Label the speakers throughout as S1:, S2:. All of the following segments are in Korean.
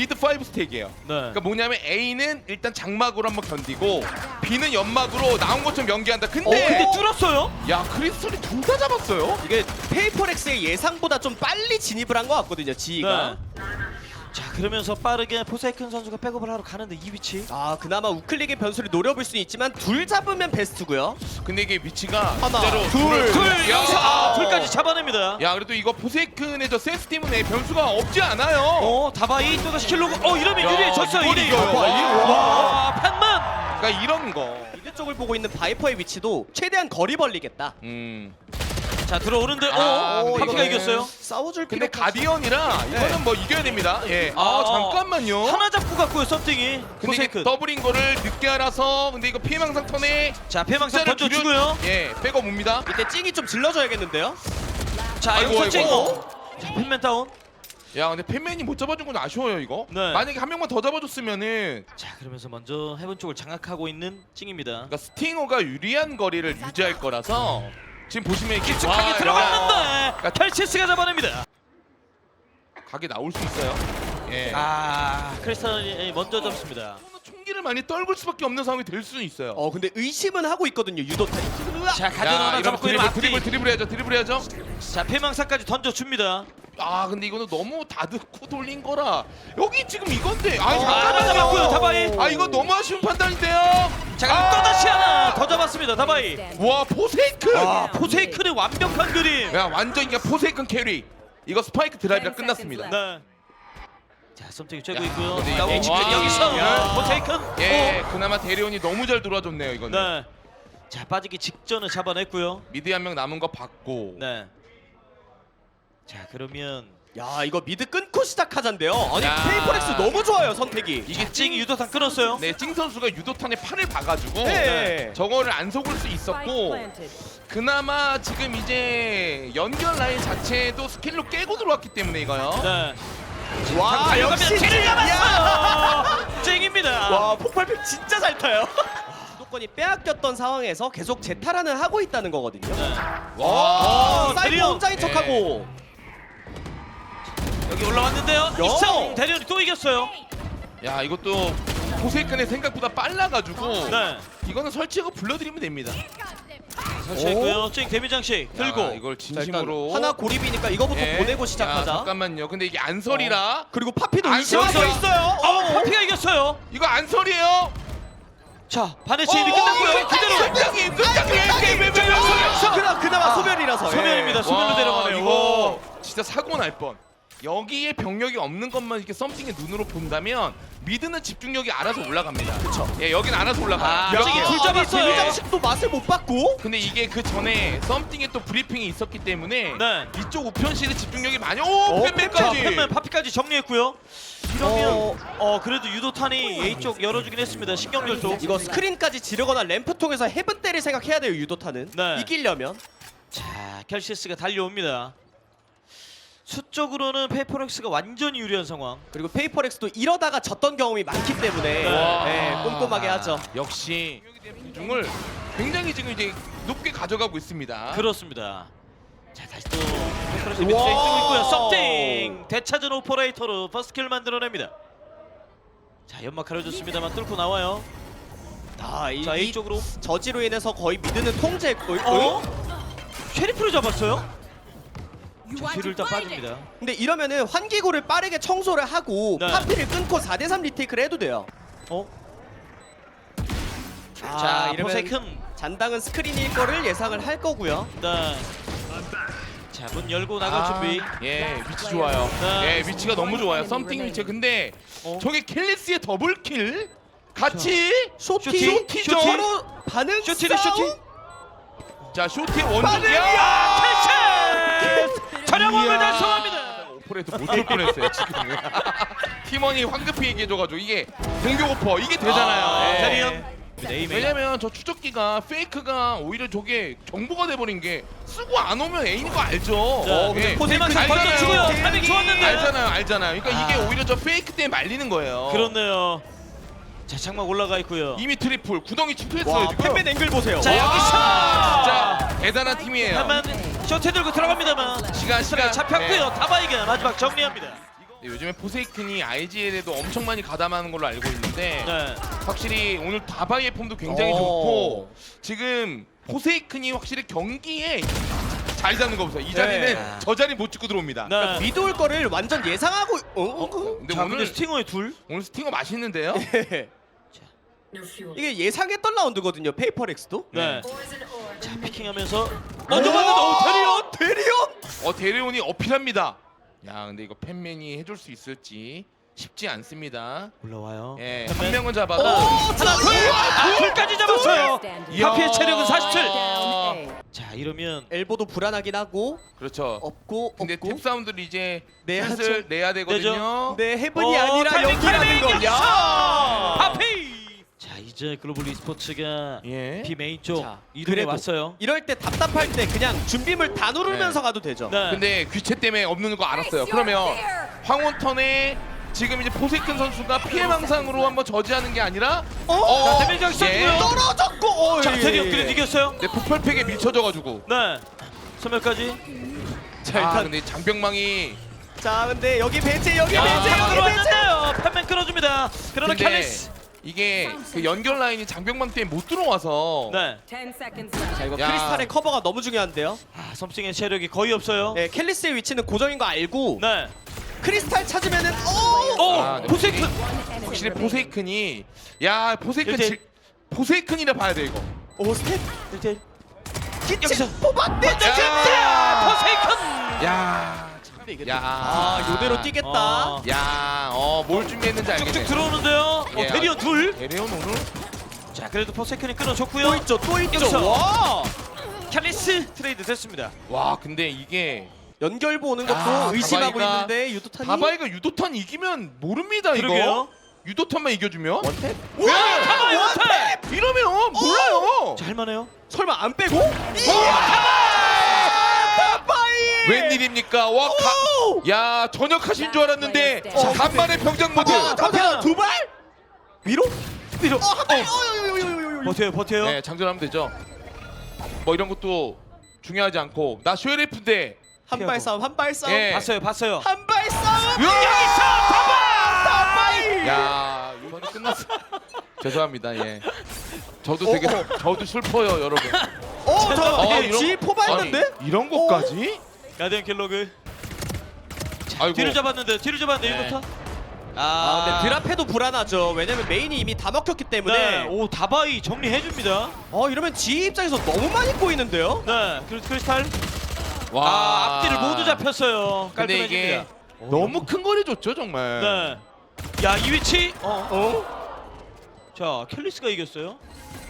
S1: 미드 5 스택이에요.
S2: 네.
S1: 그러니까 뭐냐면 A는 일단 장막으로 한번 견디고 B는 연막으로 나온 것처럼 연기한다.
S2: 어,
S1: 근데,
S2: 근데 뚫었어요?
S1: 야 크리스탈이 둘 다 잡았어요.
S3: 이게 페이퍼렉스의 예상보다 좀 빨리 진입을 한 것 같거든요. 지희가.
S2: 네. 자 그러면서 빠르게 포세이큰 선수가 백업을 하러 가는데 이 위치.
S3: 아 그나마 우클릭의 변수를 노려볼 수는 있지만 둘 잡으면 베스트고요.
S1: 근데 이게 위치가
S3: 하나,
S1: 진짜로
S3: 둘,
S1: 둘 야,
S2: 여기서 아, 둘까지 잡아냅니다.
S1: 야 그래도 이거 포세이큰의 저 센스 때문에 변수가 없지 않아요.
S2: 어 다바이 또 다시 킬로고. 어 이러면
S1: 야,
S2: 유리해졌어요.
S1: 이걸
S2: 1위.
S1: 이겨요.
S2: 와 판만.
S1: 그러니까 이런 거.
S3: 미드 쪽을 보고 있는 바이퍼의 위치도 최대한 거리 벌리겠다.
S1: 음.
S2: 자 들어오는데
S1: 아,
S2: 어
S1: 근데
S2: 파피가
S1: 이거는-
S2: 이겼어요.
S3: 싸워줄
S1: 근데
S3: 필요
S1: 가디언이라 이거는 뭐 이겨야 됩니다. 예. 아,
S2: 아,
S1: 잠깐만요.
S2: 하나 잡고 갔고요 썸띵이.
S1: 근데 이게
S2: 포세이큰.
S1: 더블인 거를 늦게 알아서 근데 이거 피해망상 턴에
S2: 자 패망상
S1: 숫자를
S2: 던져주고요.
S1: 줄여- 예, 백업 옵니다.
S3: 이때 찡이 좀 질러줘야겠는데요.
S2: 자
S1: 아이고,
S2: 여기서 찍.
S1: 아이고.
S2: 자 팬맨 다운.
S1: 야, 근데 팬맨이 못 잡아준 건 아쉬워요 이거.
S2: 네.
S1: 만약에 한 명만 더 잡아줬으면은
S2: 자 그러면서 먼저 해븐 쪽을 장악하고 있는 찡입니다.
S1: 그러니까 스팅어가 유리한 거리를 유지할 거라서 지금 보시면 이렇게
S2: 깊숙하게
S1: 와, 야,
S2: 들어갔는데 켈치스가 잡아냅니다.
S1: 각이 나올 수 있어요. 예.
S2: 아 크리스탈이 먼저 잡습니다.
S1: 총기를 많이 떨굴 수밖에 없는 상황이 될 수는 있어요.
S3: 어 근데 의심은 하고 있거든요. 유도탄이.
S2: 자
S1: 야,
S2: 하나
S1: 이러면
S2: 잡고
S1: 드리블,
S2: 있는 앞뒤.
S1: 드리블 드리블 해야죠. 드리블 해야죠.
S2: 자 패망사까지 던져줍니다.
S1: 아, 근데 이거는 너무 다듬고 돌린 거라. 여기 지금 이건데. 아,
S2: 하나
S1: 잠깐만요.
S2: 잡았고요 다바이.
S1: 아, 이거 너무 아쉬운 판단인데요.
S2: 자 그럼
S1: 아!
S2: 또다시 하나 더 잡았습니다 다바이.
S1: 와, 포세이크.
S2: 와 포세이큰의 완벽한 그림.
S1: 야, 완전 이게 포세이큰 캐리. 이거 스파이크 드라이브가 끝났습니다.
S2: 네. 자 썸띵이 쬐고
S1: 야,
S2: 있고요.
S1: 근데
S2: 자
S1: 이거- 와.
S2: 여기서
S1: 야.
S2: 포세이큰.
S1: 예, 그나마 대리온이 너무 잘 들어와줬네요,
S2: 어.
S1: 이거는.
S2: 네. 자 빠지기 직전에 잡아냈고요.
S1: 미드 한 명 남은 거 받고.
S2: 네. 자 그러면
S3: 야 이거 미드 끊고 시작하잔데요. 아니
S1: 야.
S3: 페이퍼렉스 너무 좋아요 선택이.
S1: 이게
S2: 찡 유도탄 끊었어요.
S1: 네, 찡 선수가 유도탄에 팔을 박아주고
S3: 네.
S1: 저거를 안 속을 수 있었고 그나마 지금 이제 연결 라인 자체도 스킬로 깨고 들어왔기 때문에 이거요.
S2: 네.
S3: 와
S2: 달려가면
S3: 역시
S2: 찡을
S3: 찡이야.
S2: 잡았어요. 찡입니다.
S3: 와 폭발팩 진짜 잘 타요. 주도권이 빼앗겼던 상황에서 계속 재탈환을 하고 있다는 거거든요.
S2: 네.
S3: 어,
S2: 와,
S3: 사이버
S2: 대리온.
S3: 혼자인
S1: 네.
S3: 척하고
S2: 여기 올라왔는데요. 이성 대리온이 또 이겼어요.
S1: 야, 이것도 포세이큰의 생각보다 빨라가지고
S2: 네.
S1: 이거는 설치하고 불러드리면 됩니다.
S2: 설치했고요. 찡 데미 장식 들고.
S1: 야, 이걸 진심으로
S3: 하나 고립이니까 이거부터
S1: 예.
S3: 보내고
S1: 야,
S3: 시작하자.
S1: 잠깐만요. 근데 이게 안설이라
S3: 그리고 파피도
S1: 안 써요.
S3: 있어요.
S2: 어, 파피가 이겼어요.
S1: 이거 안설이에요.
S2: 자, 반의 진입이 끝났고요. 그대로
S1: 끝장이 끝장이
S3: 그나 그나마 소멸이라서.
S2: 소멸입니다.
S3: 예.
S2: 소멸로 내려가네요.
S1: 이거 진짜 사고 날 뻔. 여기에 병력이 없는 것만 이렇게 썸띵의 눈으로 본다면 미드는 집중력이 알아서 올라갑니다. 그렇죠. 예, 여긴 알아서 올라가요.
S2: 아,
S1: 여기
S2: 찡이 둘둘
S1: 잡았어요.
S2: 잡았어요.
S3: 대장식도 맛을 못 봤고.
S1: 근데 이게 그 전에 썸띵에 또 브리핑이 있었기 때문에
S2: 네.
S1: 이쪽 우편실의 집중력이 많이 오
S3: 어,
S2: 자,
S1: 팬맨까지.
S2: 팬맨 파피까지 정리했고요. 이러면
S3: 어.
S2: 어, 그래도 유도탄이 A 쪽 열어주긴 했습니다. 신경절 쪽.
S3: 이거 스크린까지 지르거나 램프 통해서 헤븐 때를 생각해야 돼요 유도타는
S2: 네.
S3: 이기려면
S2: 자, 켈시스가 달려옵니다. 수적으로는 페이퍼렉스가 완전히 유리한 상황.
S3: 그리고 페이퍼렉스도 이러다가 졌던 경험이 많기 때문에
S2: 와.
S3: 네, 꼼꼼하게 하죠
S1: 역시 비중을 굉장히 지금 이제 높게 가져가고 있습니다.
S2: 그렇습니다. 자, 다시 또 페이퍼렉스 밑에 뜨고 있고요. 썸띵 되찾은 오퍼레이터로 퍼스킬 만들어냅니다. 자, 연막 가려줬습니다만 뚫고 나와요.
S3: 아, 이,
S2: 자, A
S3: 이
S2: 쪽으로.
S3: 저지로 인해서 거의 미드는 통제했고
S2: 어? 쉐리프를 잡았어요? 자, 뒤를 일단 빠집니다.
S3: 근데 이러면은 환기구를 빠르게 청소를 하고
S2: 네.
S3: 파피를 끊고 4대3 리테이크를 해도 돼요
S2: 어?
S3: 아,
S2: 자,
S3: 이러면. 잔당은 스크린일 거를 예상을 할 거고요
S2: 네. 자, 문 열고 나갈
S1: 아,
S2: 준비.
S1: 예, 위치 좋아요.
S2: 네.
S1: 예, 위치가 너무 좋아요. 썸띵 위치. 근데
S2: 어?
S1: 저게 켈리스의 더블 킬 같이
S3: 쇼티
S2: 쇼티?
S3: 쇼티죠
S2: 쇼티?
S3: 서로 반응
S2: 쇼티를
S3: 싸움?
S2: 쇼티?
S1: 자 쇼티 원중
S3: 빠르야!
S2: 전형왕을 달성합니다.
S1: 오퍼레이터 못올 뻔했어요 지금 팀원이 황급히 얘기해줘가지고 이게 공격 오퍼 이게 되잖아요
S2: 아,
S1: 예.
S2: 대리연. 네이메.
S1: 왜냐면 저 추적기가 페이크가 오히려 저게 정보가 돼버린 게 쓰고 안 오면 애인인 거 알죠
S2: 어, 근데
S1: 예.
S2: 포세이큰
S1: 알잖아요.
S2: 던져주고요.
S1: 예.
S2: 타이밍 좋았는데.
S1: 알잖아요 알잖아요 그러니까
S2: 아.
S1: 이게 오히려 저 페이크 때문에 말리는 거예요
S2: 그렇네요. 자, 장막 올라가 있고요.
S1: 이미 트리플 구덩이 침투했어요
S3: 와
S1: 지금
S3: 팬맨 앵글 보세요
S2: 자, 여기서
S1: 진짜 대단한 팀이에요
S2: 한번 쇼트 들고 들어갑니다만
S1: 시간 시간
S2: 잡혔고요.
S1: 네.
S2: 다바이가 마지막 정리합니다.
S1: 네, 요즘에 포세이큰이 IGL에도 엄청 많이 가담하는 걸로 알고 있는데
S2: 네.
S1: 확실히 오늘 다바이의 폼도 굉장히
S3: 어.
S1: 좋고 지금 포세이큰이 확실히 경기에 잘 잡는 거 보세요. 이 자리는
S3: 네.
S1: 저 자리 못 찍고 들어옵니다.
S2: 네.
S3: 미드 올 거를 완전 예상하고 어?
S1: 근데
S2: 자,
S1: 오늘
S2: 근데 스팅어의 둘.
S1: 오늘 스팅어 맛있는데요?
S3: 이게 예상했던 라운드거든요. 페이퍼렉스도.
S2: 네.
S4: 자
S2: 자, 피킹하면서
S3: 오!
S2: 먼저. 오, 테리온.
S3: 대리온.
S1: 어 대리온이 어필합니다. 야 근데 이거 팬맨이 해줄 수 있을지 쉽지 않습니다.
S2: 올라와요.
S1: 예. 한 명은 잡아도
S2: 하나, 둘. 아, 둘까지 잡았어요.
S1: 이야.
S2: 하피의 체력은 47.
S4: 아.
S2: 자, 이러면
S3: 엘보도 불안하긴 하고
S1: 그렇죠.
S3: 없고
S1: 근데
S3: 없고.
S1: 탭 사운드를 이제
S3: 내야죠.
S1: 샷을 내야 되거든요.
S3: 네 헤븐이
S2: 어,
S3: 아니라
S2: 타이밍,
S3: 여기라는
S2: 타이밍
S3: 거. 야.
S2: 하피. 자, 이제 글로벌 e스포츠가
S1: 예.
S2: B 메인 쪽
S3: 자,
S2: 이동해
S3: 그래도
S2: 왔어요.
S3: 이럴 때 답답할 때 그냥 준비물 다 누르면서
S1: 네.
S3: 가도 되죠.
S2: 네.
S1: 근데 귀체 때문에 없는 거 알았어요. 그러면 황혼 턴에 지금 이제 포세이큰 선수가 피해 망상으로 한번 저지하는 게 아니라
S3: 어?
S2: 자, 데미지
S1: 예.
S2: 쏴주고요.
S3: 떨어졌고. 어,
S2: 자,
S3: 예,
S2: 테리
S3: 예,
S2: 업그레이드
S3: 예.
S2: 이겼어요.
S1: 내 폭발팩에 밀쳐져가지고.
S2: 네. 소멸까지.
S3: 자
S1: 아
S3: 일단
S1: 근데 장병망이
S3: 자 근데 여기 배제 여기
S1: 야,
S3: 배제 여기 배제.
S2: 들어왔는데요. 팬맨 끌어줍니다. 그러나
S1: 근데
S2: 캘리스.
S1: 이게 그 연결 라인이 장병망 때문에 못 들어와서
S2: 네.
S3: 자 이거
S1: 야.
S3: 크리스탈의 커버가 너무 중요한데요.
S2: 아, 섬싱의 체력이 거의 없어요.
S3: 네 캘리스의 위치는 고정인 거 알고
S2: 네.
S3: 크리스탈 찾으면은 어.
S2: 오,
S1: 아, 네,
S2: 포세이큰.
S1: 확실히 포세이큰이 야 포세이큰
S2: 일대
S1: 질, 포세이큰이라 봐야 돼 이거.
S3: 오 스텝
S2: 1대1.
S3: 기체
S2: 여기서.
S3: 뽑았네.
S2: 자, 포세이큰.
S1: 야, 야,
S3: 아 요대로 뛰겠다.
S2: 어.
S1: 야, 어 뭘 준비했는지 알겠네.
S2: 쭉쭉 들어오는데요. 어,
S1: 예.
S2: 대리온 둘.
S1: 대리온 오늘
S2: 자, 그래도 포세이큰이 끊어줬고요.
S3: 또 있죠 또 있죠.
S2: 여기서.
S3: 와
S2: 캘리스 트레이드 됐습니다.
S1: 와 근데 이게
S3: 연결부 오는 것도
S1: 아,
S3: 의심하고
S1: 다바이가-
S3: 있는데 유도탄이
S1: 다바이가 유도탄 이기면 모릅니다 이거.
S2: 그러게요.
S1: 유도탄만 이겨주면
S3: 원탭?
S1: 왜?
S2: 가만히 원탭!
S1: 이러면 몰라요.
S2: 자, 할만해요.
S3: 설마 안 빼고? 다바이!
S1: 웬일입니까? 와, 가, 야 전역하신 줄 알았는데
S4: 어,
S1: 간만에 병장 모드.
S3: 아, 잠깐 두 발? 위로?
S2: 위로.
S3: 어, 한 발. 어.
S2: 버텨요, 버텨요.
S1: 네, 장전하면 되죠. 뭐 이런 것도 중요하지 않고 나 슈에레프인데
S3: 한 발 싸움, 한 발 싸움.
S1: 예.
S2: 봤어요, 봤어요.
S3: 한 발 싸움.
S1: 여기서
S3: 다바이!
S1: 야 이번에 끝났어. 죄송합니다. 예. 저도 되게 저도 슬퍼요, 여러분.
S3: 어, 저
S1: 어,
S3: 어, 지 포발했는데?
S1: 이런 것까지?
S2: 가디언 킬로그.
S1: 아이고.
S2: 뒤를 잡았는데, 뒤를 잡았는데
S1: 네.
S2: 이거타.
S3: 아, 근데 드랍해도 불안하죠. 왜냐면 메인이 이미 다 먹혔기 때문에.
S2: 네. 오, 다바이 정리해 줍니다.
S3: 어, 이러면 지 입장에서 너무 많이 꼬이는데요?
S2: 네. 그리고 크리스탈.
S1: 와.
S2: 아, 앞뒤를 모두 잡혔어요.
S1: 근데
S2: 깔끔해집니다.
S1: 이게 너무 큰 거리 줬죠, 정말.
S2: 네. 야, 이 위치. 어.
S3: 어?
S2: 자, 켈리스가 이겼어요.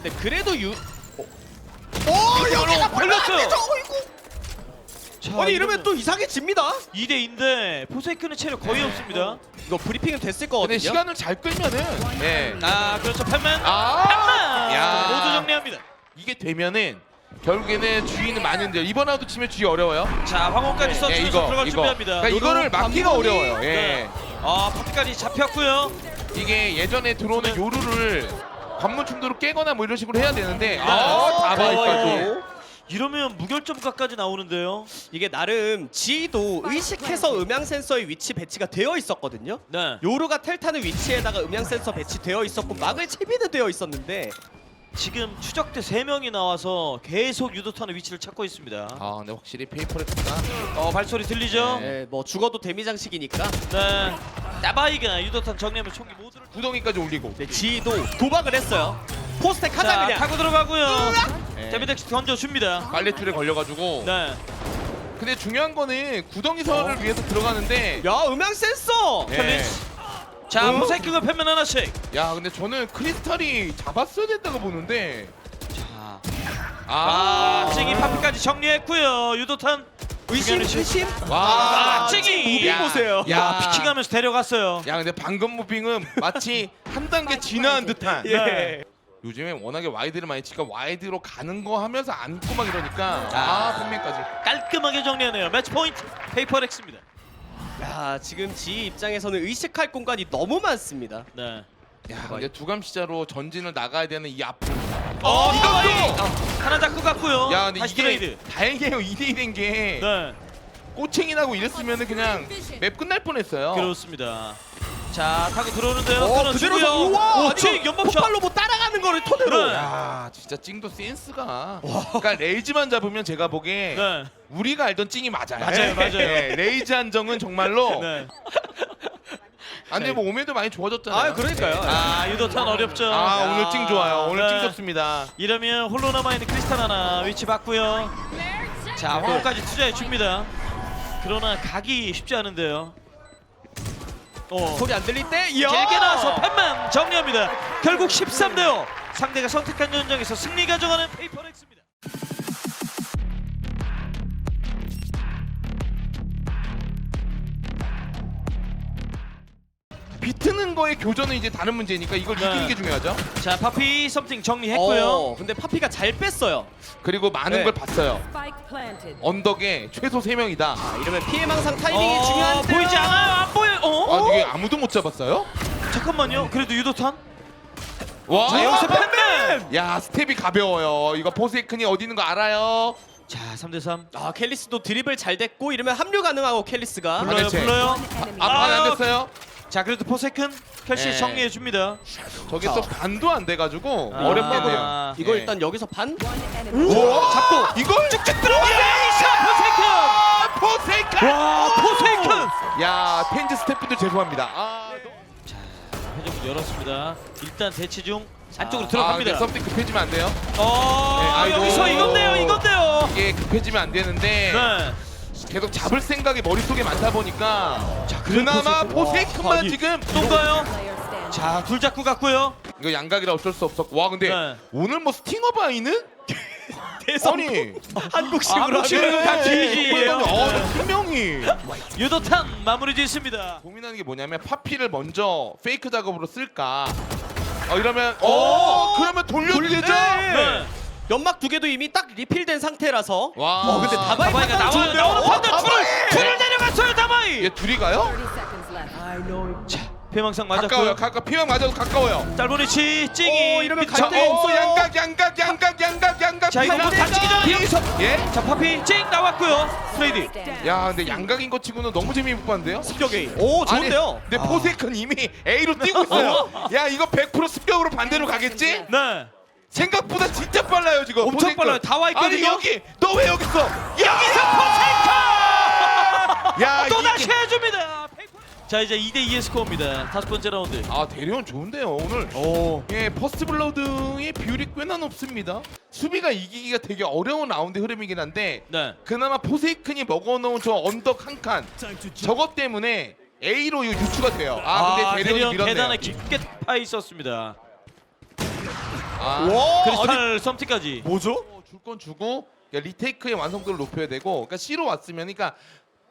S3: 근데 그래도 유 오, 여기가
S2: 걸렸어요.
S3: 어이구.
S2: 자,
S3: 아니 이러면 또 이상해집니다.
S2: 2대 2인데 포세이큰의 체력 거의 없습니다.
S3: 이거 브리핑은 됐을 거거든요.
S1: 근데 시간을 잘 끌면은 예.
S2: 아, 그렇죠. 팬맨.
S1: 아.
S2: 팬맨.
S1: 야.
S2: 모두 정리합니다.
S1: 이게 되면은 결국에는 주인은 많은데 이번 라운드 치면 주의 어려워요.
S2: 자, 황혼까지
S1: 예,
S2: 써주면서
S1: 이거
S2: 들어갈
S1: 이거.
S2: 준비합니다.
S1: 그러니까 이거를 막기가 어려워요. 예.
S2: 네. 아, 파티까지 잡혔고요.
S1: 이게 예전에 들어오는 요루를 관문 충돌을 깨거나 뭐 이런 식으로 해야 되는데
S2: 네.
S1: 아, 다바이까지.
S3: 어,
S2: 이러면 무결점까지 나오는데요.
S3: 이게 나름 지도 의식해서 음향 센서의 위치 배치가 되어 있었거든요.
S2: 네.
S3: 요루가 텔타는 위치에다가 음향 센서 배치되어 있었고 막을 채비는 되어 있었는데
S2: 지금 추적대 3명이 나와서 계속 유도탄의 위치를 찾고 있습니다.
S1: 아, 근데 확실히 페이퍼렉스가
S2: 어, 발소리 들리죠? 네.
S3: 예, 뭐 죽어도 데미 장식이니까
S2: 따바이가 유도탄 정리하면 총기 모두를
S1: 구덩이까지 올리고.
S3: 네, 지도 도박을 했어요. 포스텍 하자
S2: 자,
S3: 그냥.
S2: 타고 들어가고요.
S1: 예.
S2: 데미덱스 던져줍니다.
S1: 빨래줄에 걸려가지고.
S2: 네.
S1: 근데 중요한 거는 구덩이선을 위해서 들어가는데.
S3: 야 음향 센서.
S1: 예.
S2: 캘리스. 자,
S3: 어?
S2: 모사이크가 팬맨 하나씩.
S1: 야, 근데 저는 크리스탈이 잡았어야 된다고 보는데.
S2: 자,
S1: 아,
S2: 아, 찡이 파피까지 정리했고요. 유도탄.
S3: 의심 의심.
S1: 와,
S2: 아, 찡이.
S3: 무빙 보세요.
S1: 야,
S2: 야, 피킹하면서 데려갔어요.
S1: 야, 근데 방금 무빙은 마치 한 단계 진화한 듯한.
S3: 예.
S1: 요즘에 워낙에 와이드를 많이 치니까 와이드로 가는 거 하면서 안고 막 이러니까 아, 팬맨까지.
S2: 깔끔하게 정리하네요. 매치 포인트 페이퍼렉스입니다.
S3: 야 지금 지 입장에서는 의식할 공간이 너무 많습니다.
S2: 네.
S1: 야, 근데 두감 시자로 전진을 나가야 되는 이 아픔.
S2: 어,
S1: 이것도!
S2: 이거 하나 잡고 갔고요.
S1: 야, 근데
S2: 다시
S1: 이게
S2: 트레이드.
S1: 다행이에요. 2대 1인 게
S2: 네.
S1: 꼬챙이 나고 이랬으면 은 그냥 맵 끝날 뻔했어요.
S2: 그렇습니다. 자 타고 들어오는데요.
S3: 어. 그대로 우와
S2: 오,
S3: 아니,
S2: 직 연막샷.
S3: 폭발로 뭐 따라가는 거를 토대로
S2: 네.
S1: 야 진짜 찡도 센스가. 그러니까 레이즈만 잡으면 제가 보기에
S2: 네.
S1: 우리가 알던 찡이 맞아요.
S2: 맞아요, 맞아요.
S1: 네, 레이즈 한정은 정말로.
S2: 네.
S1: 아, 근데 뭐 오메도 많이 좋아졌잖아요.
S3: 아 그러니까요
S2: 아 유도탄 어렵죠.
S1: 아
S3: 야.
S1: 오늘 찡 좋아요. 오늘
S2: 네.
S1: 찡 좋습니다.
S2: 이러면 홀로 남아 있는 크리스탈 하나 위치 봤고요. 자 화호까지 투자해 줍니다. 그러나 각이 쉽지 않은데요. 어.
S3: 소리 안 들릴 때 이야
S2: 길게 나와서 팬만 정리합니다. 결국 13대 5. 상대가 선택한 전장에서 승리 가져가는 페이퍼
S1: 비트는 거의 교전은 이제 다른 문제니까 이걸
S2: 네.
S1: 이기는 게 중요하죠.
S2: 자 파피 썸띵 정리했고요.
S3: 어, 근데 파피가 잘 뺐어요
S1: 그리고 많은
S3: 네.
S1: 걸 봤어요.
S4: Spike planted.
S1: 언덕에 최소 3명이다.
S3: 아, 이러면 피해 망상 타이밍이
S2: 어,
S3: 중요한데
S2: 보이지 않아요. 안 보여. 어?
S1: 아 이게 아무도 못 잡았어요?
S2: 잠깐만요. 그래도 유도탄.
S1: 와
S2: 자 여기서 팬맨.
S1: 야 스텝이 가벼워요. 이거 포세이큰이 어디 있는 거 알아요?
S2: 자 3대 3.
S3: 아 켈리스도 드리블 잘 됐고 이러면 합류 가능하고 켈리스가
S1: 불러-
S2: 불러요
S1: 반대체.
S2: 불러요.
S4: Enemy.
S1: 아, 반안
S2: 아,
S1: 됐어요?
S2: 자 그래도 포세큰 켈시
S1: 네.
S2: 정리해 줍니다.
S1: 저게 또 반도 안 돼가지고
S2: 아.
S1: 어렵겠네요.
S2: 아.
S3: 이거
S1: 네.
S3: 일단 여기서 반.
S1: 우와!
S3: 잡고
S1: 이걸 쭉쭉 들어가.
S2: 자 포세큰.
S1: 포세이큰!
S2: 와 포세큰.
S1: 야 텐즈 스태프들 죄송합니다. 아,
S2: 자 회전문 열었습니다. 일단 대치 중 안쪽으로
S1: 아
S2: 들어갑니다.
S1: 근데 썸띵 급해지면 안 돼요.
S2: 어
S1: 네, 아이고.
S2: 여기서 이건데요 이건데요.
S1: 이게 급해지면 안 되는데
S2: 네.
S1: 계속 잡을 생각이 머릿속에 많다 보니까
S2: 자
S1: 그나마 포세이큰만
S2: 아니,
S1: 지금?
S4: Player standing.
S2: 자둘 잡고 갔고요.
S1: 이거 양각이라 어쩔 수 없었고 와 근데
S2: 네.
S1: 오늘 뭐 스팅어 바이는
S3: 대성
S1: 아니
S3: 한국식으로
S2: 아, 한국식으로
S3: 하면-
S2: 다 뒤지예요.
S1: 어 분명히
S2: 유도탄 마무리 짓습니다.
S1: 고민하는 게 뭐냐면 파피를 먼저 페이크 작업으로 쓸까 어 이러면 어 그러면 돌려주겠죠
S2: 네.
S3: 연막 두 개도 이미 딱 리필된 상태라서
S1: 와.
S3: 어 근데 다바이
S2: 다바이가
S3: 판단
S2: 나와요.
S3: 좋은데요?
S2: 나오는
S3: 어,
S2: 판단
S3: 다바이!
S2: 줄을 줄을 내려갔어요 다바이.
S1: 얘 둘이 가요?
S4: 30 seconds left.
S2: 자 배망상
S1: 가까워요
S2: 맞았고요.
S1: 가까 피면 맞아도 가까워요
S2: 짧은 위치 찡이
S3: 어, 이러면
S2: 미쳐.
S3: 갈데
S1: 어
S3: 없어요.
S1: 양각 양각 양각 양각 양각
S2: 자, 이거 뭐 다치기 전에
S1: 여기서 예?
S2: 자 파피 찡 나왔고요.
S4: Standing.
S1: 야 근데 양각인 거 치고는 너무 재미 못 봤는데요?
S3: 습격이 오 좋은데요
S1: 근데 포세이큰 이미 A로 뛰고 있어요 야 이거 100% 습격으로 반대로 가겠지?
S2: 네.
S1: 생각보다 진짜 빨라요 지금
S2: 엄청. 빨라요. 다와 있거든요.
S1: 아니 여기 너 왜 여기 있어 여기서 포세이큰
S2: 야또
S1: 이게-
S2: 다시 해줍니다. 자 이제 2대 2의 스코어입니다. 다섯 번째 라운드.
S1: 아 대리온 좋은데요 오늘
S2: 오.
S1: 예 퍼스트 블러드의 비율이 꽤나 높습니다 수비가 이기기가 되게 어려운 라운드 흐름이긴 한데
S2: 네.
S1: 그나마 포세이큰이 먹어놓은 저 언덕 한 칸 저것 때문에 A로 유추가 돼요 아 근데 대리온이
S2: 대리온
S1: 밀었네요
S2: 계단에 깊게 파 있었습니다.
S1: 아,
S3: 와
S2: 크리스탈 썸티까지.
S3: 뭐죠?
S1: 줄 건 주고 그러니까 리테이크의 완성도를 높여야 되고 그러니까 C로 왔으면 그러니까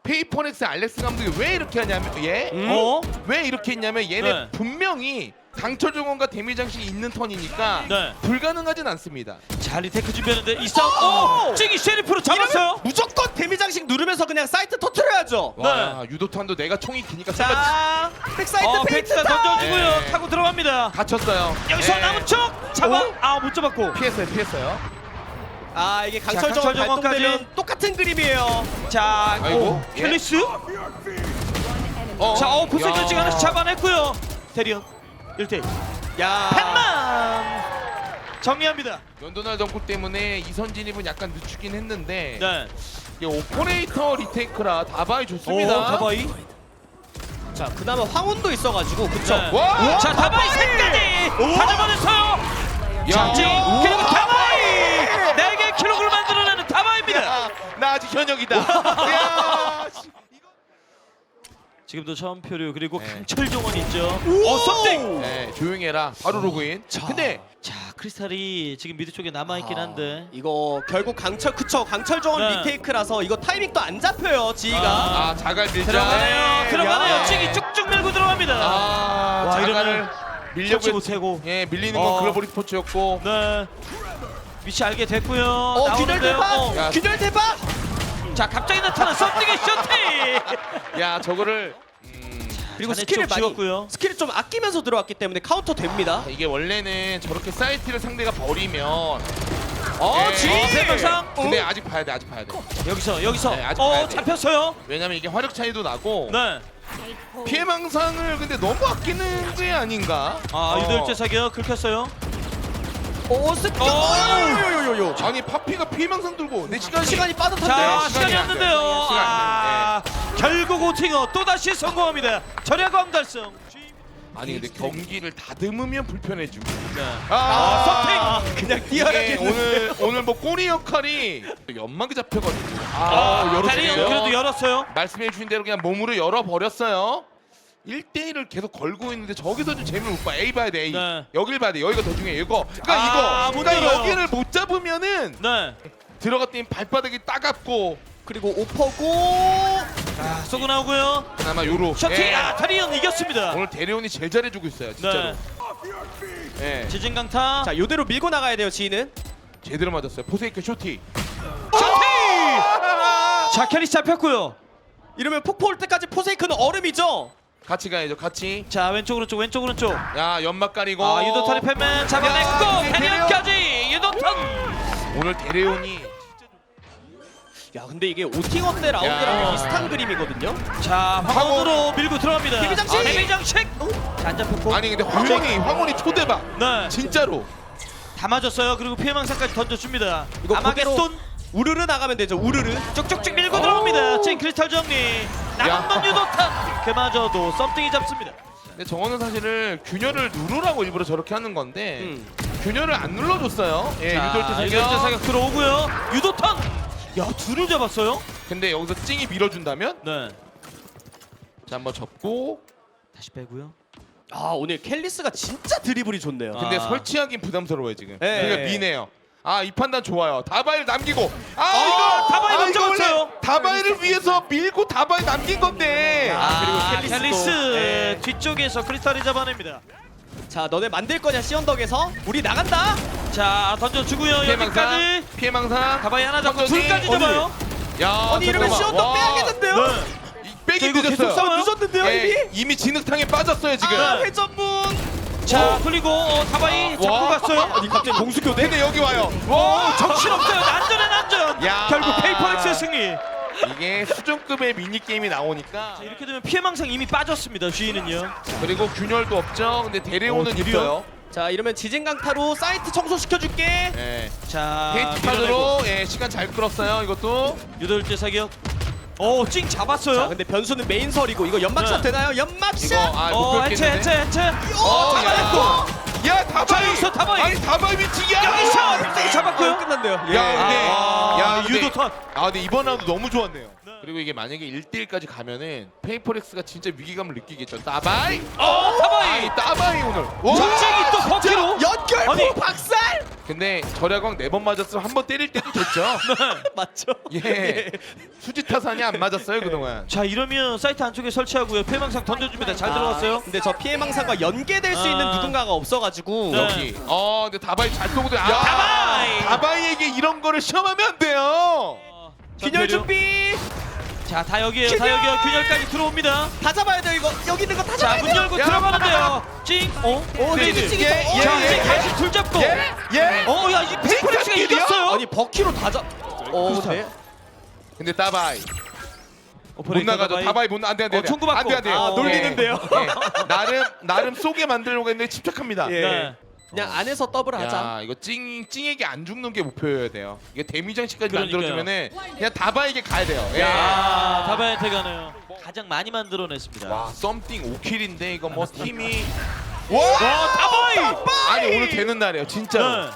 S1: 페이퍼넥스 알렉스 감독이 왜 이렇게 하냐면 얘
S2: 음? 어?
S1: 왜 이렇게 했냐면 얘네
S2: 네.
S1: 분명히 강철 정원과 데미 장식이 있는 턴이니까
S2: 네.
S1: 불가능하진 않습니다.
S2: 자 리테크 준비하는데 이 싸움. 오! 찡이 쉐리프로 잡았어요.
S3: 무조건 데미 장식 누르면서 그냥 사이트 터트려야죠
S1: 와 유도탄도 내가 총이 기니까
S3: 자 백사이트
S2: 어
S3: 페인트
S2: 페이트가 던져주고요.
S1: 네.
S2: 타고 들어갑니다.
S1: 갇혔어요.
S2: 여기서
S1: 예.
S2: 남은 척 잡아.
S3: 어?
S2: 아못 잡았고.
S1: 피했어요, 피했어요.
S3: 아 이게
S2: 자,
S3: 강철 정원
S2: 강철 정원까지.
S3: 발동되면 똑같은 그림이에요
S2: 자,
S1: 아이고,
S2: 오,
S1: 예.
S2: 켈리스.
S1: 어,
S2: 자, 어 포세이컨
S1: 야.
S2: 하나씩 잡아냈고요. 대리언 1대1
S3: 야
S2: 팬만 정리합니다.
S1: 연도날 덩크 때문에 이선 진입은 약간 늦추긴 했는데
S2: 네.
S1: 이게 오퍼레이터 리테이크라 다바이
S2: 오,
S1: 좋습니다.
S2: 다바이.
S3: 자 그나마 황혼도 있어가지고 그쵸
S2: 네.
S1: 와!
S2: 자, 다바이 셋까지 다 잡아냈어요. 자, 찡 그리고 다바이 네개 킬로그램 만들어내는 다바이입니다.
S1: 야, 나 아직 현역이다. 야, 씨.
S2: 지금도 처음 표류 그리고
S1: 네.
S2: 강철 정원 있죠. 어, 썸띵.
S1: 네, 조용해라. 바로 로그인. 근데
S2: 자, 크리스탈이 지금 미드 쪽에 남아 있긴 한데.
S3: 이거 결국 강철 그쵸 강철 정원
S2: 네.
S3: 리테이크라서 이거 타이밍도 안 잡혀요 지희가
S1: 아, 자갈 밀자.
S2: 들어가네요.
S3: 네,
S2: 들어가네요.
S3: 야.
S2: 찡이 쭉쭉 밀고 들어갑니다.
S1: 아,
S2: 와,
S1: 자갈을
S2: 이러면
S1: 밀려고
S2: 터치
S1: 했-
S2: 못하고.
S1: 예, 밀리는
S2: 어.
S1: 건 글로벌 스포츠였고.
S2: 네. 위치 알게 됐고요.
S3: 어 균열
S2: 나오는데요.
S3: 대박
S2: 어.
S1: 야.
S3: 균열 대박
S2: 자, 갑자기 나타난 썸띵의 셔티.
S1: 야, 저거를 음,
S3: 그리고 스킬을
S2: 쪽
S3: 많이
S2: 지웠고요.
S3: 스킬을 좀 아끼면서 들어왔기 때문에 카운터 됩니다
S1: 이게 원래는 저렇게 사이트를 상대가 버리면
S3: 어
S1: 예.
S3: 지희
S2: 어, 팬방상.
S1: 근데 아직 봐야 돼 아직 봐야 돼
S2: 여기서 여기서
S1: 네, 아직 봐야
S2: 어
S1: 돼.
S2: 잡혔어요.
S1: 왜냐면 이게 화력 차이도 나고
S2: 네.
S1: 피해 망상을 근데 너무 아끼는 게 아닌가
S2: 아
S1: 어.
S2: 유도일제 사격 긁혔어요.
S3: 오.
S2: 오!
S3: 요요요요.
S1: 아니 파피가 피해 망상 들고 내 시간
S3: 시간이 빠듯한데.
S2: 자
S1: 시간이
S2: 시간이
S1: 안
S2: 없는데요.
S1: 돼요. 시간이 안 돼.
S2: 아 결국 오팅어 또 다시 성공합니다. 절야광 달성.
S1: 아니 근데 경기를 다듬으면 불편해지고
S2: 네.
S1: 아,
S3: 서팅 그냥
S1: 이게
S3: 뛰어야겠는데.
S1: 오늘 오늘 뭐 꼬리 역할이 연막이 잡혀가지고
S2: 아, 다리
S1: 열어주네요.
S2: 그래도 열었어요.
S1: 말씀해 주신 대로 그냥 몸으로 열어 버렸어요 1대1을 계속 걸고 있는데 저기서 좀 재미를 못 봐 A 봐야 돼 A
S2: 네.
S1: 여길 봐야 돼 여기가 더 중요해 이거 그러니까
S2: 아,
S1: 이거
S2: 못
S1: 그러니까. 여기를 못 잡으면은
S2: 네.
S1: 들어갔더니 발바닥이 따갑고
S3: 그리고 오퍼고.
S2: 자 쏘고 나오고요.
S1: 그나마 요로
S2: 셔팅
S1: 예.
S2: 아 다리언 이겼습니다.
S1: 오늘 대리온이 제일 잘해주고 있어요 진짜로
S2: 네.
S1: 예.
S2: 지진 강타.
S3: 자 요대로 밀고 나가야 돼요 지인은.
S1: 제대로 맞았어요 포세이크 쇼티
S2: 자 캐리스 잡혔고요.
S3: 이러면 폭포 올 때까지 포세이크는 얼음이죠.
S1: 같이 가야죠 같이
S2: 자 왼쪽 오른쪽 왼쪽 오른쪽.
S1: 야 연막 가리고
S2: 아 유도탄이 팬맨 잡아냈고
S1: 야,
S2: 캐리언까지 유도탄.
S1: 오늘 대리온이
S3: 야 근데 이게 오팅업 때 라운드랑
S1: 야.
S3: 비슷한 그림이거든요.
S2: 자 황혼으로 밀고 들어갑니다.
S3: 데뷔장식!
S2: 아, 데뷔장식. 자, 안 잡혔고.
S1: 아니 근데 황혼이 황혼이 초대박
S2: 네.
S1: 진짜로
S2: 다 맞았어요. 그리고 피해망상까지 던져줍니다.
S3: 이거
S2: 아마겟돈
S3: 우르르 나가면 되죠. 우르르.
S2: 쭉쭉쭉 밀고 들어갑니다. 찐 크리스탈 정리. 남은
S1: 야.
S2: 유도탄. 그마저도 썸띵이 잡습니다.
S1: 근데 저거는 사실은 균열을 누르라고 일부러 저렇게 하는 건데
S3: 음.
S1: 균열을 안 눌러줬어요 예 유돌트
S2: 유도태
S1: 사격
S2: 사격 들어오고요. 유도탄. 야 둘을 잡았어요.
S1: 근데 여기서 찡이 밀어준다면
S2: 네.
S1: 자 한번 접고
S2: 다시 빼고요.
S3: 아 오늘 켈리스가 진짜 드리블이 좋네요.
S2: 아.
S1: 근데 설치하긴 부담스러워요 지금
S3: 예.
S1: 그러니까 미네요 아 이 판단 좋아요 다바일 남기고 아,
S2: 아,
S1: 이거
S2: 다바일
S1: 아,
S2: 먼저
S1: 이거 원래
S2: 갔어요.
S1: 다바일을 위해서 밀고 다바일 남긴 건데
S2: 아,
S3: 그리고 켈리스도.
S2: 켈리스
S3: 네.
S2: 뒤쪽에서 크리스탈이 잡아냅니다.
S3: 자 너네 만들 거냐 시언덕에서 우리 나간다.
S2: 자 던져주고요. 여기까지.
S1: 피해망상
S2: 가바이 하나 잡고. 둘까지? 잡아요.
S1: 야
S3: 아니 이러면
S1: 잠깐만.
S3: 시언덕
S1: 와.
S3: 빼야겠는데요?
S2: 네.
S1: 이 빼기
S2: 자, 이거 계속
S1: 늦었어요
S2: 싸워요?
S3: 늦었는데요
S1: 예,
S3: 이미?
S1: 이미 진흙탕에 빠졌어요 지금
S3: 아
S2: 네.
S3: 회전문.
S2: 자 그리고 어, 다바이 잡고
S1: 와.
S2: 갔어요.
S3: 아니 갑자기 공수교대?
S1: 근데 여기 와요
S2: 와 정신없어요. 난전에 난전.
S1: 야.
S2: 결국 페이퍼엑스의 승리.
S1: 이게 수준급의 미니게임이 나오니까
S2: 자, 이렇게 되면 피해망상 이미 빠졌습니다. 주인은요.
S1: 그리고 균열도 없죠 근데 데레오는
S2: 어, 드디어?
S1: 있어요
S3: 자 이러면 지진강타로 사이트 청소 시켜줄게.
S1: 예.
S2: 자
S1: 페이트 카드로 예, 시간 잘 끌었어요 이것도
S2: 유돌제 사격. 오찡
S3: 자
S2: 잡았어요.
S3: 근데 변수는 메인설이고 이거 연막샷
S2: 네.
S3: 되나요?
S1: 이거
S3: 연막샷.
S1: 아어못
S2: 해체 해체
S1: 뵙겠는데
S2: 해체.
S1: 어, 야,
S3: 잡아냈고.
S1: 야 다바이
S2: 자, 여기서 다바이.
S1: 아니 다바이 미치기야
S2: 여기서 야땡 잡았고요.
S3: 끝난대요.
S1: 근데
S2: 아,
S1: 야 근데,
S2: 유 도탄.
S1: 아 근데 이번 라운드 너무 좋았네요
S2: 네.
S1: 그리고 이게 만약에 1대1까지 가면은 페이퍼렉스가 진짜 위기감을 느끼겠죠 따바이
S2: 어 다바이.
S1: 아이 따바이 오늘
S2: 갑자기 또 버티로.
S3: 연결부
S2: 아니.
S3: 박살.
S1: 근데 절야광 네번 맞았으면 한 번 때릴 때도 됐죠
S3: 맞죠?
S1: 예 수지 타산이 안 맞았어요 그동안
S2: 자 이러면 사이트 안쪽에 설치하고요. 피해망상 던져줍니다. 잘 들어갔어요.
S3: 근데 저 피해망상과 연계될 수
S2: 아.
S3: 있는 누군가가 없어가지고
S2: 네.
S1: 여기 어 근데 다바이 잘 쏘고 야
S2: 다바이!
S1: 다바이에게 이런 거를 시험하면 안 돼요
S3: 균열 준비.
S2: 자 다 여기에요. 다! 여기요. 균열까지 들어옵니다.
S3: 다 잡아야 돼요 이거. 여기 있는 거다 잡아야
S2: 자문
S3: 돼요.
S2: 열고
S1: 야.
S2: 들어가는데요. 찡. 어?
S3: 오,
S1: 네,
S3: 찌기
S1: 네.
S3: 찌기.
S1: 예, 예,
S2: 자
S1: 예.
S2: 이제 다시 둘 잡고.
S1: 예? 예?
S2: 어, 야, 이 페이퍼렉스가
S1: 찐깍질이야?
S2: 이겼어요.
S3: 아니 버키로 다 잡. 어, 네.
S1: 근데 따바이 못
S2: 오퍼레이터
S1: 나가죠
S2: 다바이.
S1: 다바이 못 나- 안돼 안돼
S2: 어, 총구 받고.
S1: 안돼 안돼
S2: 아,
S3: 놀리는데요.
S1: 나름 나름 쏘게 만들려고 했는데 침착합니다
S3: 예.
S2: 네.
S3: 그냥 안에서 더블 하자.
S1: 야 이거 찡 찡에게 안 죽는 게 목표여야 돼요 이게 데미장식까지
S2: 그러니까요.
S1: 만들어주면은 그냥 다바이에게 가야 돼요 예.
S2: 야, 다바이한테 가네요. 가장 많이 만들어냈습니다.
S1: 와 썸띵 5킬인데 이거 뭐 팀이
S2: 와, 다바이!
S1: 아니 오늘 되는 날이에요 진짜로
S2: 네.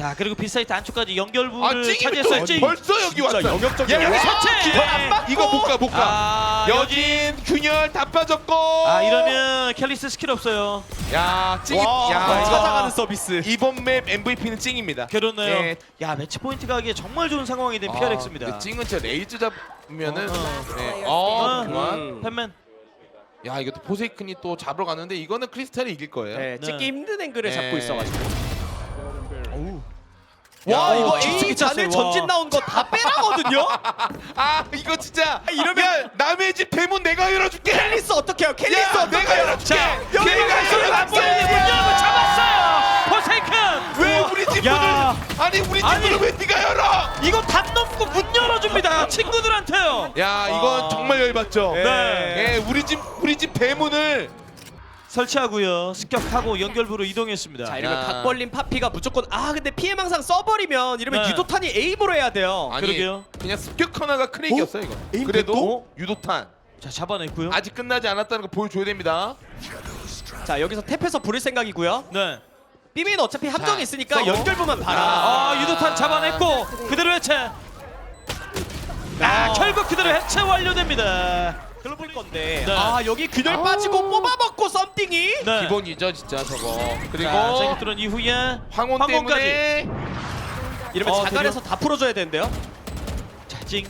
S2: 자, 그리고 빗사이트 안쪽까지 연결부를
S1: 아
S2: 차지했어요.
S1: 또
S2: 찡.
S1: 벌써 여기 왔어
S3: 영역적이야.
S1: 야, 여기 서체
S2: 서체!
S1: 이거 안 맞고 이거 못 가 못 가
S2: 아,
S1: 여진 균열 다 빠졌고
S2: 아, 이러면 캘리스 스킬 없어요.
S1: 야 찡이
S3: 와,
S1: 야
S3: 찾아가는 서비스.
S1: 이번 맵 MVP는 찡입니다
S2: 그렇네요.
S1: 예.
S2: 야, 매치 포인트 가기에 정말 좋은 상황이 된
S1: 아,
S2: PRX입니다.
S1: 근데 찡은 진짜 레이즈 잡으면은
S2: 어, 어.
S1: 네.
S2: 어,
S1: 어 그만
S3: 음.
S2: 팬맨.
S1: 야 이것도 포세이큰이 또 잡으러 갔는데 이거는 크리스탈이 이길 거예요
S3: 네,
S2: 네.
S3: 찍기 힘든 앵글을
S1: 네.
S3: 잡고 있어가지고. 와 이거 A
S2: 잔에
S3: 전진 나온 거 다 빼라거든요?
S1: 아 이거 진짜 아,
S3: 이러면
S1: 남의 집 배문 내가 열어줄게
S3: 캘리스 어떻게 해요? 캘리스
S1: 야,
S3: 어떻게
S1: 내가
S3: 해요?
S1: 열어줄게 내가 열어줄게
S2: 잡았어요. 포세이큰.
S1: 왜 우리 집 문을 아니 우리 집
S2: 아니.
S1: 문을 왜 네가 열어 이거 담 넘고 문
S2: 열어줍니다. 친구들한테요.
S1: 야 이건
S3: 아.
S1: 정말 열받죠
S2: 네.
S1: 예, 우리 집 우리 집 배문을
S2: 설치하고요. 습격하고 연결부로 이동했습니다.
S3: 자 이러면
S1: 야.
S3: 각 벌린 파피가 무조건 아 근데 피해망상 써버리면 이러면
S2: 네.
S3: 유도탄이 에임으로 해야 돼요.
S1: 아니
S2: 그러게요.
S1: 그냥 습격 하나가 크랙이었어요 이거.
S3: 에임
S1: 그래도? 유도탄
S2: 자 잡아냈고요.
S1: 아직 끝나지 않았다는 거 보여줘야 됩니다.
S3: 자 여기서 탭해서 부를 생각이고요.
S2: 네.
S3: 삐미는 어차피 함정이
S1: 자,
S3: 있으니까
S1: 서버.
S3: 연결부만 봐라.
S2: 아 유도탄 잡아냈고 그대로 해체. 아 결국 그대로 해체 완료됩니다.
S3: 글로벌 건데
S2: 네.
S3: 아 여기 균열. 빠지고 뽑아먹고 썸띵이
S2: 네.
S1: 기본이죠 진짜 저거. 그리고
S2: 자, 뚫은 이후에
S1: 황혼. 때문에
S3: 이러면
S2: 어,
S3: 자갈에서 다 풀어줘야 되는데요.
S2: 자징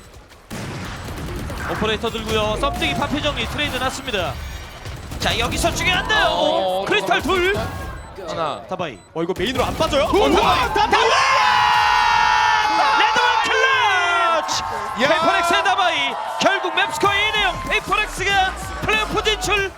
S2: 오퍼레이터 들고요. 썸띵이 파피 정리 트레이드 났습니다. 자 여기서 중요한데요.
S1: 어,
S2: 크리스탈 둘.
S1: 하나.
S2: 다바이.
S3: 어 이거 메인으로 안 빠져요?
S1: 우와!
S2: 레드만 페이퍼렉스의 다바이. 결국 맵스코어 2대0 페이퍼렉스가 플레이오프 진출.